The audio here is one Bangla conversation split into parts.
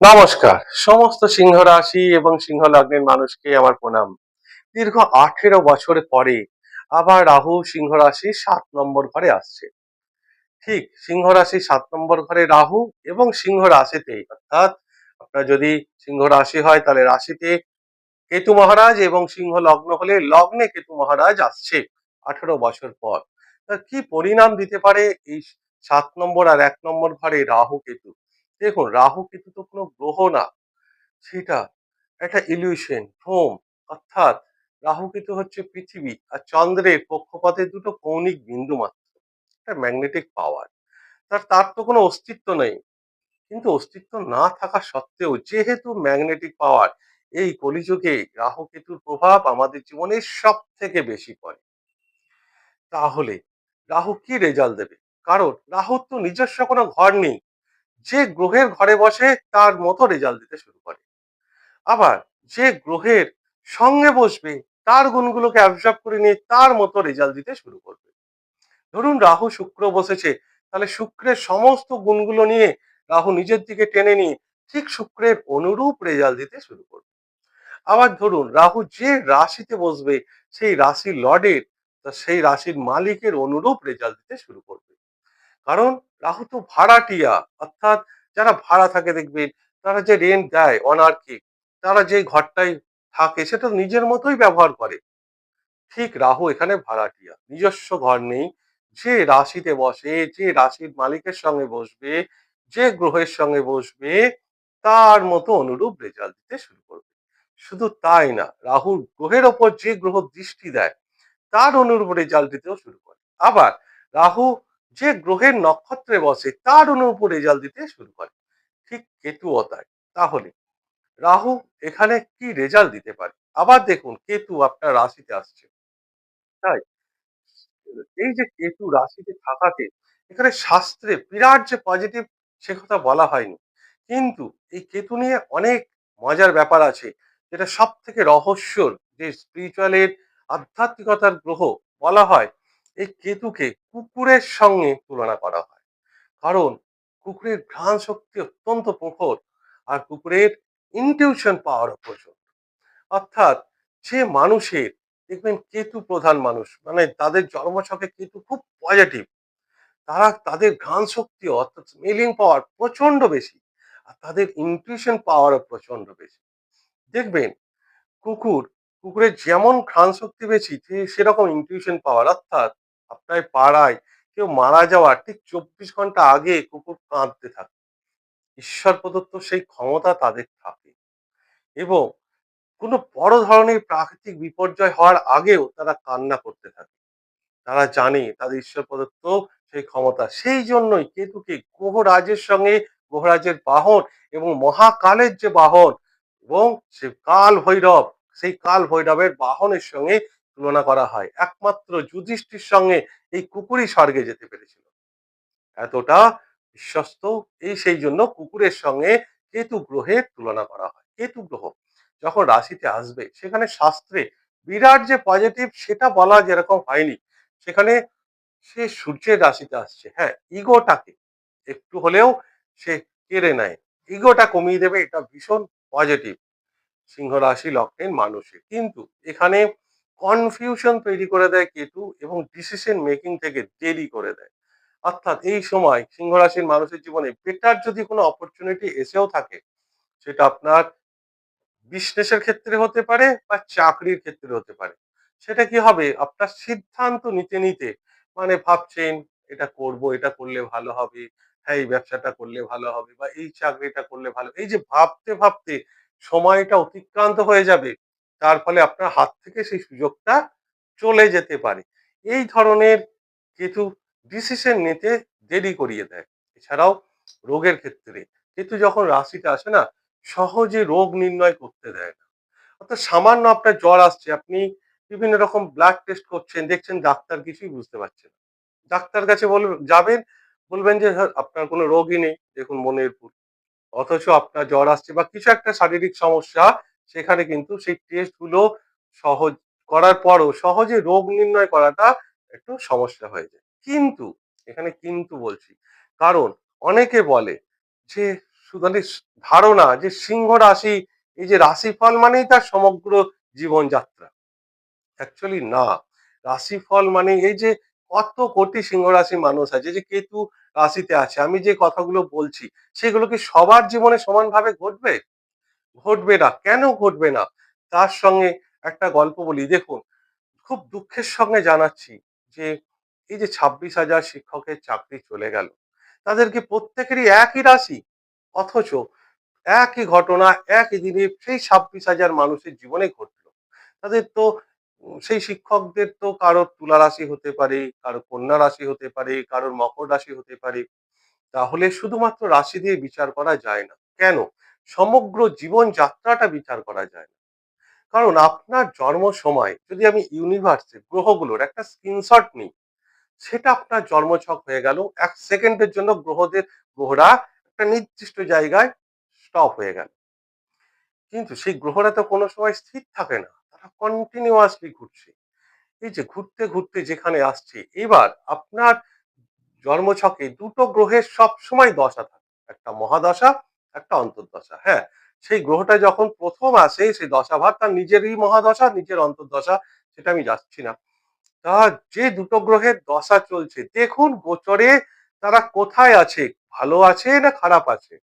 নমস্কার। সমস্ত সিংহ রাশি এবং সিংহ লগ্নের মানুষকে আমার প্রণাম। দীর্ঘ আঠেরো বছর পরে আবার রাহু সিংহ রাশি সাত নম্বর ঘরে আসছে। ঠিক সিংহ রাশি সাত নম্বর ঘরে রাহু এবং সিংহ রাশিতে অর্থাৎ আপনার যদি সিংহ রাশি হয় তাহলে রাশিতে কেতু মহারাজ এবং সিংহ লগ্ন হলে লগ্নে কেতু মহারাজ আসছে আঠেরো বছর পর। কি পরিণাম দিতে পারে এই সাত নম্বর আর এক নম্বর ঘরে রাহু কেতু? দেখুন, রাহু কেতু তো কোনো গ্রহ না। সেটা একটা ইলিউশন ভ্রম অর্থাৎ রাহু কেতু হচ্ছে পৃথিবী আর চন্দ্রের কক্ষপথের দুটো কৌণিক বিন্দু মাত্র, একটা ম্যাগনেটিক পাওয়ার তার তার তো কোনো অস্তিত্ব নেই। কিন্তু অস্তিত্ব না থাকা সত্ত্বেও যেহেতু ম্যাগনেটিক পাওয়ার এই কলিযুগে রাহু কেতুর প্রভাব আমাদের জীবনে সব থেকে বেশি পড়ে। তাহলে রাহু কি রেজাল্ট দেবে? কারণ রাহুর তো নিজস্ব কোনো ঘর নেই। যে গ্রহের ঘরে বসে তার মতো রেজাল্ট দিতে শুরু করে। আবার যে গ্রহের সঙ্গে বসবে, তার গুণগুলোকে অ্যাবজর্ব করে নিয়ে তার মতো রেজাল্ট দিতে শুরু করবে। ধরুন রাহু শুক্র বসেছে, তাহলে শুক্রের সমস্ত গুণগুলো নিয়ে রাহু নিজের দিকে টেনে নিয়ে ঠিক শুক্রের অনুরূপ রেজাল্ট দিতে শুরু করবে। আবার ধরুন রাহু যে রাশিতে বসবে, সেই রাশির লর্ডের সেই রাশির মালিকের অনুরূপ রেজাল্ট দিতে শুরু করবে। কারণ রাহু তো ভাড়াটিয়া অর্থাৎ যারা ভাড়া থাকে দেখবেন, তারা যে রেন্ট দেয় অনার্কিক, তারা যে ঘরটায় থাকে সেটা নিজের মতোই ব্যবহার করে। ঠিক রাহু এখানে ভাড়াটিয়া নিজস্ব ঘর নেই। যে রাশিতে বসে, যে রাশির মালিকের সঙ্গে বসবে, যে গ্রহের সঙ্গে বসবে, তার মতো অনুরূপ রেজাল্ট দিতে শুরু করবে। শুধু তাই না, রাহুর গ্রহের ওপর যে গ্রহ দৃষ্টি দেয়, তার অনুরূপ রেজাল্ট দিতেও শুরু করে। আবার রাহু যে গ্রহের নক্ষত্রে বসে, তার অনুরূপ রেজাল্ট দিতে শুরু করে। ঠিক কেতুও তাই। তাহলে, রাহু এখানে কি রেজাল্ট দিতে পারে? আবার দেখুন, কেতু আপনার রাশিতে আসছে। তাই, এই যে কেতু রাশিতে থাকাতে, এখানে শাস্ত্রে বিরাট যে পজিটিভ সে কথা বলা হয়নি। কিন্তু এই কেতু নিয়ে অনেক মজার ব্যাপার আছে, যেটা সব থেকে রহস্যর। যে স্পিরিচুয়ালের আধ্যাত্মিকতার গ্রহ বলা হয় এই কেতুকে কুকুরের সঙ্গে তুলনা করা হয়। কারণ কুকুরের ঘ্রাণ শক্তি অত্যন্ত প্রখর আর কুকুরের ইনটিউশন পাওয়ার প্রচুর অর্থাৎ যে মানুষের দেখবেন কেতু প্রধান মানুষ মানে তাদের জন্মছকে কেতু খুব পজিটিভ তারা তাদের ঘ্রাণ শক্তি অর্থাৎ স্মেলিং পাওয়ার প্রচণ্ড বেশি আর তাদের ইনটিউশন পাওয়ারও প্রচণ্ড বেশি। দেখবেন কুকুর, কুকুরের যেমন ঘ্রাণ শক্তি বেশি সেরকম ইনটিউশন পাওয়ার অর্থাৎ আপনার পাড়ায় কেউ মারা যাওয়ার ঠিক চব্বিশ ঘণ্টা আগে কুকুর কাঁদতে থাকে। ঈশ্বর প্রদত্ত সেই ক্ষমতা তাদের থাকে। এবং কোনো বড় ধরনের প্রাকৃতিক বিপর্যয় হওয়ার আগেও তারা কান্না করতে থাকে। তারা জানে তাদের ঈশ্বর প্রদত্ত সেই ক্ষমতা। সেই জন্যই কেতুকে গ্রহরাজের সঙ্গে গ্রহরাজের বাহন এবং মহাকালের যে বাহন এবং সে কাল ভৈরব সেই কাল ভৈরবের বাহনের সঙ্গে তুলনা করা হয়। একমাত্র যুধিষ্ঠির সঙ্গে এই কুকুরই স্বর্গে যেতে পেরেছিল। এতটা বিশ্বস্ত এই সেই জন্য কুকুরের সঙ্গে কেতু গ্রহের তুলনা করা হয়। কেতু গ্রহ যখন রাশিতে আসবে, সেখানে শাস্ত্রে বিরাট যে পজিটিভ সেটা বলা যেরকম হয়নি, সেখানে সে সূর্যের রাশিতে আসছে। হ্যাঁ ইগোটাকে একটু হলেও সে কেড়ে নেয়। ইগোটা কমিয়ে দেবে, এটা ভীষণ পজিটিভ সিংহ রাশি লগ্নের মানুষের। কিন্তু এখানে কনফিউশন তৈরি করে দেয় কেতু এবং ডিসিশন মেকিং থেকে দেরি করে দেয়। অর্থাৎ এই সময় সিংহ রাশির মানুষের জীবনে বেটার যদি কোনো অপরচুনিটি এসেও থাকে, সেটা আপনার বিজনেসের ক্ষেত্রে হতে পারে বা চাকরির ক্ষেত্রে হতে পারে। সেটা কি হবে? আপনার সিদ্ধান্ত নিতে নিতে মানে ভাবছেন, এটা করব, এটা করলে ভালো হবে হ্যাঁ এই ব্যবসাটা করলে ভালো হবে বা এই চাকরিটা করলে ভালো এই যে ভাবতে ভাবতে সময়টা অতিক্রান্ত হয়ে যাবে তার ফলে আপনার হাত থেকে সেই সুযোগটা চলে যেতে পারে। এই ধরনের কেতু ডিসিশন নিতে দেরি করিয়ে দেয়। এছাড়াও রোগের ক্ষেত্রে কেতু যখন রাশিতে আসে না সহজে রোগ নির্ণয় করতে দেয় না। অর্থাৎ সামান্য আপনার জ্বর আসছে আপনি বিভিন্ন রকম ব্লাড টেস্ট করছেন দেখছেন ডাক্তার কিছুই বুঝতে পারছেন ডাক্তার কাছে বলবেন যাবেন বলবেন যে "হ্যাঁ, আপনার কোনো রোগই নেই দেখুন মনের ভুল। অথচ আপনার জ্বর আসছে বা কিছু একটা শারীরিক সমস্যা সেখানে কিন্তু সেই টেস্টগুলো সহজ করার পরও সহজে রোগ নির্ণয় করাটা একটু সমস্যা হয়ে যায়। কিন্তু, এখানে কিন্তু বলছি, কারণ অনেকে বলে যে মানে ধারণা যে সিংহ রাশি, এই যে রাশিফল মানেই তার সমগ্র জীবনযাত্রা। অ্যাকচুয়ালি না। রাশিফল মানে এই যে কত কোটি সিংহ রাশি মানুষ আছে, যে কেতু রাশিতে আছে। আমি যে কথাগুলো বলছি, সেগুলো কি সবার জীবনে সমানভাবে ঘটবে? ঘটবে না, কেন ঘটবে না? তার সঙ্গে একটা গল্প বলি, দেখুন, খুব দুঃখের সঙ্গে জানাচ্ছি যে, এই যে ছাব্বিশ হাজার শিক্ষকের চাকরি চলে গেল, তাদেরকে প্রত্যেকেরই একই রাশি, অথচ একই ঘটনা, একই দিনে সেই ছাব্বিশ হাজার মানুষের জীবনে ঘটলো। তাদের তো সেই শিক্ষকদের তো কারোর তুলা রাশি হতে পারে কারও কন্যা রাশি হতে পারে, কারোর মকর রাশি হতে পারে, তাহলে শুধুমাত্র রাশি দিয়ে বিচার করা যায় না। কেন? সমগ্র জীবন যাত্রাটা বিচার করা যায় না। কারণ আপনার জন্ম সময় যদি আমি ইউনিভার্সে গ্রহগুলোর একটা স্ক্রিনশট নিই, সেটা আপনার জন্মছক হয়ে গেল, এক সেকেন্ডের জন্য গ্রহদের, গ্রহরা একটা নির্দিষ্ট জায়গায় স্টপ হয়ে গেল। কিন্তু সেই গ্রহরা তো কোনো সময় স্থির থাকে না, তারা কন্টিনিউয়াসলি ঘুরছে। এই যে ঘুরতে ঘুরতে যেখানে আসছে, এবার আপনার জন্মছকে দুটো গ্রহের সব সময় দশা থাকে। একটা মহাদশা একটা অন্তর্দশা হ্যাঁ? সেই গ্রহটা যখন প্রথম আসে, সেই দশাভার তার নিজেরই মহাদশা, নিজের অন্তর্দশা, সেটা আমি যাচ্ছি না। তা যে দুটো গ্রহের দশা চলছে, দেখুন গোচরে তারা কোথায় আছে, ভালো আছে না খারাপ আছে?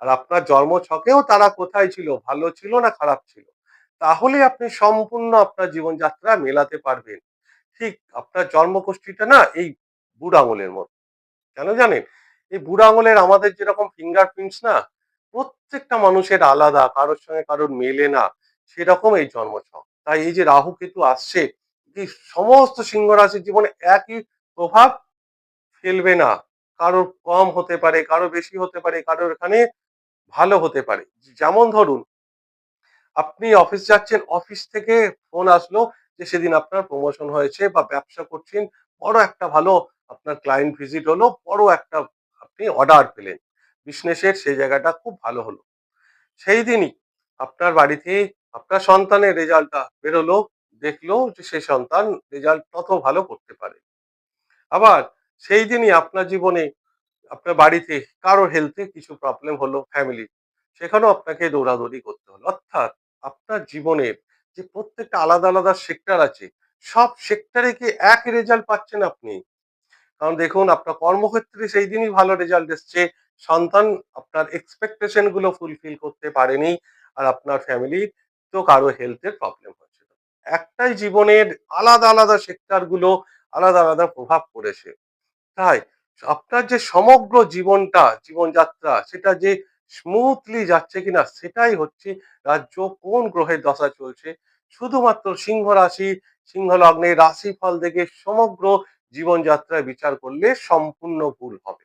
আর আপনার জন্ম ছকেও তারা কোথায় ছিল, ভালো ছিল না খারাপ ছিল? তাহলে আপনি সম্পূর্ণ আপনার জীবনযাত্রা মেলাতে পারবেন। ঠিক, আপনার জন্মগোষ্ঠীটা না, এই বুড় আঙুলের মতো। কেন জানেন? এই বুড়ো আঙুলের আমাদের যেরকম ফিঙ্গারপ্রিন্টস না, প্রত্যেকটা মানুষের আলাদা, কারোর সঙ্গে কারোর মেলে না, সেরকম এই জন্মছক। তাই এই যে রাহু কেতু আসছে, এই সমস্ত সিংহ রাশির জীবনে একই প্রভাব ফেলবে না। কারোর কম হতে পারে, কারও বেশি হতে পারে, কারোর এখানে ভালো হতে পারে। যেমন ধরুন, আপনি অফিস যাচ্ছেন, অফিস থেকে ফোন আসলো যে সেদিন আপনার প্রমোশন হয়েছে বা ব্যবসা করছেন, বড় একটা ভালো আপনার ক্লায়েন্ট ভিজিট হলো, বড় একটা আপনি অর্ডার পেলেন। বিজনেসের সেই জায়গাটা খুব ভালো হলো। সেই দিনই আপনার বাড়িতে আপনার সন্তানের রেজাল্টটা বেরোলো, দেখল যে সেই সন্তান রেজাল্ট তত ভালো করতে পারে। আবার সেই দিনই আপনার জীবনে আপনার বাড়িতে কারও হেলথে কিছু প্রবলেম হলো ফ্যামিলি সেখানেও আপনাকে দৌড়াদৌড়ি করতে হলো। অর্থাৎ আপনার জীবনের যে প্রত্যেকটা আলাদা আলাদা সেক্টর আছে, সব সেক্টরে কি এক রেজাল্ট পাচ্ছেন আপনি? কারণ দেখুন, আপনার কর্মক্ষেত্রে সেই দিনই ভালো রেজাল্ট এসছে। সন্তান আপনার এক্সপেকটেশনগুলো ফুলফিল করতে পারেনি আর আপনার ফ্যামিলি তো কারও হেলথের প্রবলেম হচ্ছে একটাই জীবনের আলাদা আলাদা সেক্টরগুলো আলাদা আলাদা প্রভাব পড়েছে। তাই আপনার যে সমগ্র জীবনটা, জীবনযাত্রা সেটা যে স্মুথলি যাচ্ছে কিনা সেটাই হচ্ছে রাজ্য কোন গ্রহের দশা চলছে। শুধুমাত্র সিংহ রাশি, সিংহ লগ্নের রাশিফল দেখে সমগ্র জীবনযাত্রায় বিচার করলে সম্পূর্ণ ভুল হবে।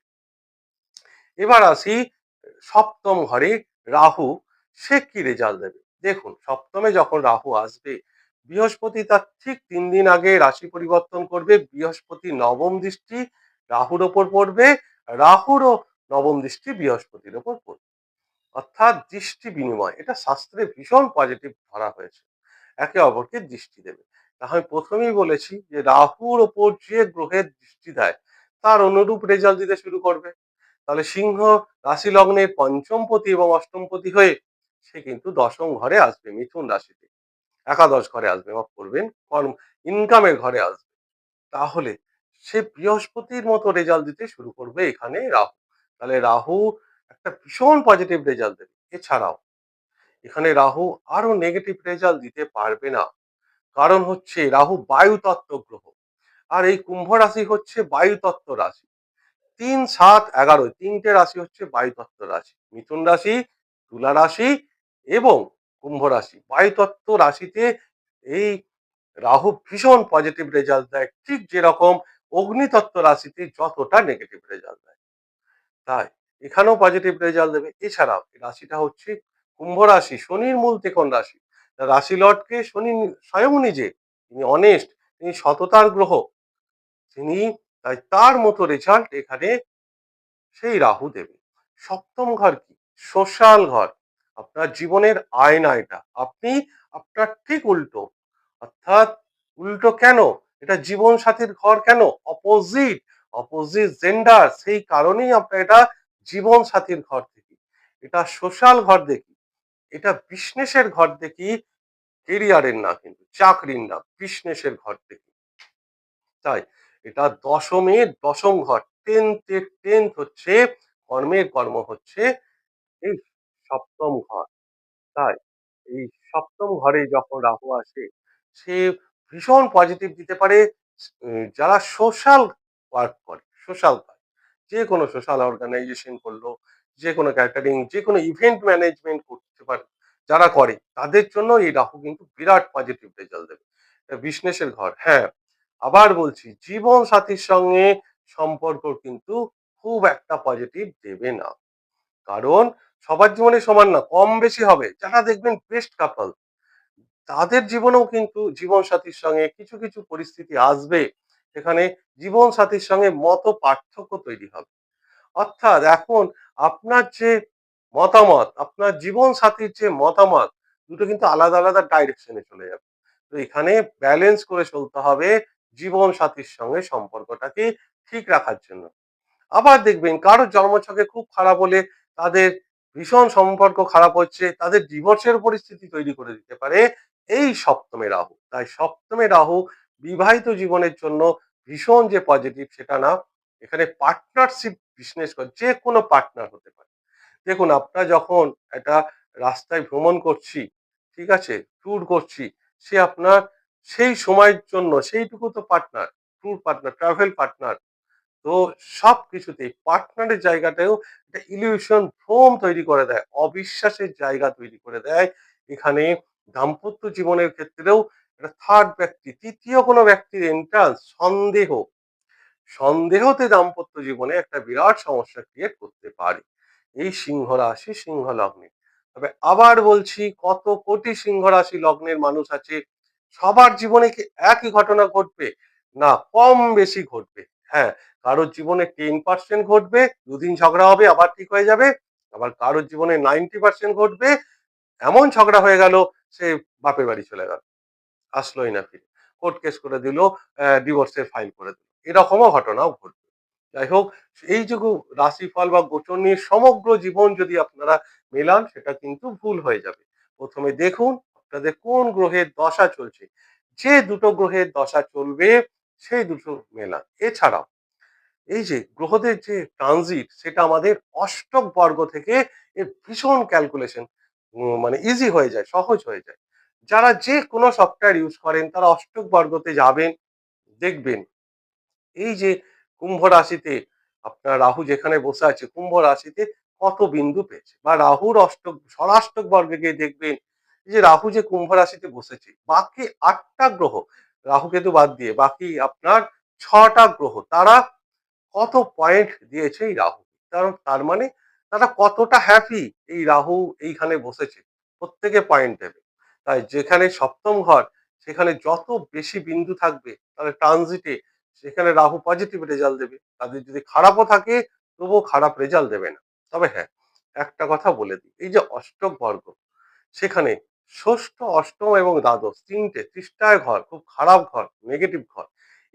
এবার আসি, সপ্তম ঘরে রাহু, সে কি রেজাল্ট দেবে? দেখুন, সপ্তমে যখন রাহু আসবে, বৃহস্পতি তার ঠিক তিন দিন আগে রাশি পরিবর্তন করবে, বৃহস্পতি নবম দৃষ্টি রাহুর ওপর পড়বে রাহুরও নবম দৃষ্টি বৃহস্পতির ওপর পড়বে। অর্থাৎ দৃষ্টি বিনিময়, এটা শাস্ত্রে ভীষণ পজিটিভ ধরা হয়েছে। একে অপরকে দৃষ্টি দেবে। আমি প্রথমেই বলেছি যে রাহুর ওপর যে গ্রহের দৃষ্টি দেয়, তার অনুরূপ রেজাল্ট দিতে শুরু করবে। তাহলে সিংহ রাশি লগ্নের পঞ্চমপতি এবং অষ্টমপতি হয়ে সে কিন্তু দশম ঘরে আসবে, মিথুন রাশিতে। একাদশ ঘরে আসবে, মাফ করবেন, কর্ম ইনকামের ঘরে আসবে। তাহলে সে বৃহস্পতির মতো রেজাল্ট দিতে শুরু করবে এখানে রাহু। তাহলে রাহু একটা ভীষণ পজিটিভ রেজাল্ট দেবে। এছাড়াও এখানে রাহু আরও নেগেটিভ রেজাল্ট দিতে পারবে না। কারণ হচ্ছে রাহু বায়ু তত্ত্ব গ্রহ। আর এই কুম্ভ রাশি হচ্ছে বায়ু তত্ত্ব রাশি। তিন, সাত, এগারো তিনটে রাশি হচ্ছে বায়ু তত্ত্ব রাশি। মিথুন রাশি, তুলা রাশি এবং কুম্ভ রাশি। বায়ু তত্ত্ব রাশিতে এই রাহু ভীষণ পজিটিভ রেজাল্ট দেয়। ঠিক যেরকম অগ্নিতত্ত্ব রাশিতে যতটা নেগেটিভ রেজাল্ট দেয়। তাই এখানেও পজিটিভ রেজাল্ট দেবে। এছাড়াও রাশিটা হচ্ছে কুম্ভ রাশি, শনির মূল তেকন রাশি। রাশি লর্ডকে শনি স্বয়ং নিজে তিনি অনেস্ট তিনি সততার গ্রহ, তিনি তাই তার মতো রেজাল্ট এখানে সেই রাহু দেবে। সপ্তম ঘর কি? সোশ্যাল ঘর। আপনার জীবনের আয়না এটা। আপনি, আপনার ঠিক উল্টো। অর্থাৎ উল্টো কেন? এটা জীবন সাথীর ঘর কেন? অপোজিট অপোজিট জেন্ডার সেই কারণেই আপনার এটা জীবন সাথীর ঘর থেকে। এটা সোশ্যাল ঘর দেখি। এটা বিজনেসের ঘর দেখি, কেরিয়ারের না কিন্তু, চাকরির না বিজনেসের ঘর দেখি। তাই এটা দশমের দশম ঘর টেন্থের টেন্থ হচ্ছে, কর্মের কর্ম হচ্ছে এই সপ্তম ঘর। তাই এই সপ্তম ঘরে যখন রাহু আসে, সে ভীষণ পজিটিভ দিতে পারে যারা সোশ্যাল ওয়ার্ক করে সোশ্যাল কাজ যে কোনো সোশ্যাল অর্গানাইজেশন করল যে কোনো ক্যাটারিং যে কোনো ইভেন্ট ম্যানেজমেন্ট করতে পারে, যারা করে, তাদের জন্য এই রাহু কিন্তু বিরাট পজিটিভ রেজাল্ট দেবে। বিজনেসের ঘর হ্যাঁ। আবার বলছি, জীবন সাথীর সঙ্গে সম্পর্ক কিন্তু খুব একটা পজিটিভ দেবে না। কারণ সবার জীবনে সমান না, কম বেশি হবে। যারা দেখবেন বেস্ট কাপল তাদের জীবনেও কিন্তু জীবন সাথীর সঙ্গে কিছু কিছু পরিস্থিতি আসবে। সেখানে জীবন সাথীর সঙ্গে মত পার্থক্য তৈরি হবে। অর্থাৎ এখন আপনার যে মতামত, আপনার জীবন সাথীর যে মতামত, দুটো কিন্তু আলাদা আলাদা ডাইরেকশনে চলে যাবে। তো এখানে ব্যালেন্স করে চলতে হবে জীবন সাথীর সঙ্গে সম্পর্কটাকে ঠিক রাখার জন্য। আবার দেখবেন কারও জন্মছকে খুব খারাপ হলে তাদের ভীষণ সম্পর্ক খারাপ হচ্ছে, তাদের ডিভোর্সের পরিস্থিতি তৈরি করে দিতে পারে এই সপ্তমে রাহু। তাই সপ্তমে রাহু বিবাহিত জীবনের জন্য ভীষণ যে পজিটিভ সেটা না, এখানে পার্টনারশিপ বিজনেস করে যে কোনো পার্টনার হতে পারে। দেখুন, আপনারা যখন একটা রাস্তায় ভ্রমণ করছি, ঠিক আছে? ট্যুর করছি, সে আপনার সেই সময়ের জন্য, সেইটুকু তো partner tour partner travel partner তো সব কিছুতেই পার্টনারের জায়গাটাও একটা ইলিউশন ভ্রম তৈরি করে দেয়, অবিশ্বাসের জায়গা তৈরি করে দেয়। এখানে দাম্পত্য জীবনের ক্ষেত্রেও একটা থার্ড ব্যক্তি, তৃতীয় কোনো ব্যক্তির এন্ট্রান্স সন্দেহ সন্দেহতে দাম্পত্য জীবনে একটা বিরাট সমস্যা ক্রিয়েট করতে পারে। এই সিংহ রাশি সিংহ লগ্নে। তবে আবার বলছি, কত কোটি সিংহ রাশি লগ্নের মানুষ আছে, সবার জীবনে কি একই ঘটনা ঘটবে? না, কম বেশি ঘটবে। হ্যাঁ কারোর জীবনে টেন পার্সেন্ট ঘটবে, দুদিন ঝগড়া হবে, আবার ঠিক হয়ে যাবে। আবার কারোর জীবনে নাইনটি পার্সেন্ট ঘটবে, এমন ঝগড়া হয়ে গেল, সে বাপের বাড়ি চলে গেল। আসলোই না ফিরে। কোর্ট কেস করে দিল ডিভোর্সের ফাইল করে দিল। এরকমও ঘটনাও ঘটবে। যাই হোক, এই যে রাশিফল বা গোচর নিয়ে সমগ্র জীবন যদি আপনারা মেলান, সেটা কিন্তু ভুল হয়ে যাবে। প্রথমে দেখুন, আপনাদের কোন গ্রহের দশা চলছে। যে দুটো গ্রহের দশা চলবে, সেই দুটো মেলান। এছাড়াও, এই যে গ্রহদের যে ট্রানজিট সেটা আমাদের অষ্টক বর্গ থেকে এর ভীষণ ক্যালকুলেশন মানে ইজি হয়ে যায়, সহজ হয়ে যায়। যারা যে কোনো সফটওয়্যার ইউজ করেন, তারা অষ্টক বর্গতে যাবেন, দেখবেন। এই যে কুম্ভ রাশিতে আপনার রাহু যেখানে বসে আছে, কুম্ভ রাশিতে কত বিন্দু পেয়েছে? বা রাহুর অষ্টক, ষড়াষ্টক বর্গে গিয়ে দেখবেন যে রাহু যে কুম্ভ রাশিতে বসেছে, বাকি আটটা গ্রহ রাহু কেতু বাদ দিয়ে বাকি আপনার ছটা গ্রহ, তারা কত পয়েন্ট দিয়েছে এই রাহু? কারণ তার মানে তারা কতটা হ্যাপি এই রাহু এইখানে বসেছে, প্রত্যেকে পয়েন্ট দেবে। তাই যেখানে সপ্তম ঘর, সেখানে যত বেশি বিন্দু থাকবে, তাহলে ট্রানজিটে সেখানে রাহু পজিটিভ রেজাল্ট দেবে। তাদের যদি খারাপও থাকে, তবুও খারাপ রেজাল্ট দেবে না। তবে হ্যাঁ একটা কথা বলে দিই। এই যে অষ্টক বর্গ সেখানে ষষ্ঠ, অষ্টম এবং দ্বাদশ তিনটে তৃষ্ঠায় ঘর, খুব খারাপ ঘর নেগেটিভ ঘর।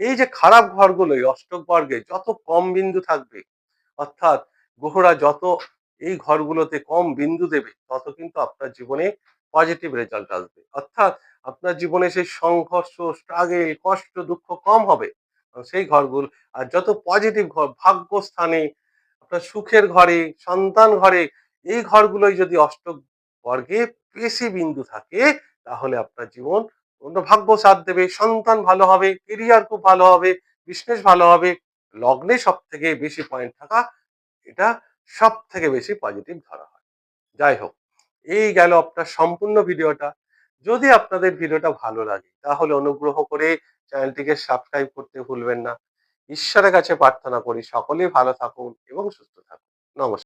এই যে খারাপ ঘরগুলো, এই অষ্টক বর্গে যত কম বিন্দু থাকবে, অর্থাৎ গ্রহরা যত এই ঘরগুলোতে কম বিন্দু দেবে, তত কিন্তু আপনার জীবনে পজিটিভ রেজাল্ট আসবে। অর্থাৎ আপনার জীবনে সেই সংঘর্ষ স্ট্রাগেল কষ্ট, দুঃখ কম হবে। সেই ঘরগুলো। আর যত পজিটিভ ঘর, ভাগ্যস্থানে, আপনার সুখের ঘরে, সন্তান ঘরে, এই ঘরগুলোই যদি অষ্টক বর্গে বেশি বিন্দু থাকে, তাহলে আপনার জীবন ভাগ্য সাথ দেবে, সন্তান ভালো হবে কেরিয়ার খুব ভালো হবে বিজনেস ভালো হবে। লগ্নে সব থেকে বেশি পয়েন্ট থাকা, এটা সব থেকে বেশি পজিটিভ ধরা হয়। যাই হোক, এই গেল আপনার সম্পূর্ণ ভিডিওটা যদি আপনাদের ভিডিওটা ভালো লাগে, তাহলে অনুগ্রহ করে চ্যানেলটিকে সাবস্ক্রাইব করতে ভুলবেন না। ঈশ্বরের কাছে প্রার্থনা করি, সকলেই ভালো থাকুন এবং সুস্থ থাকুন। নমস্কার।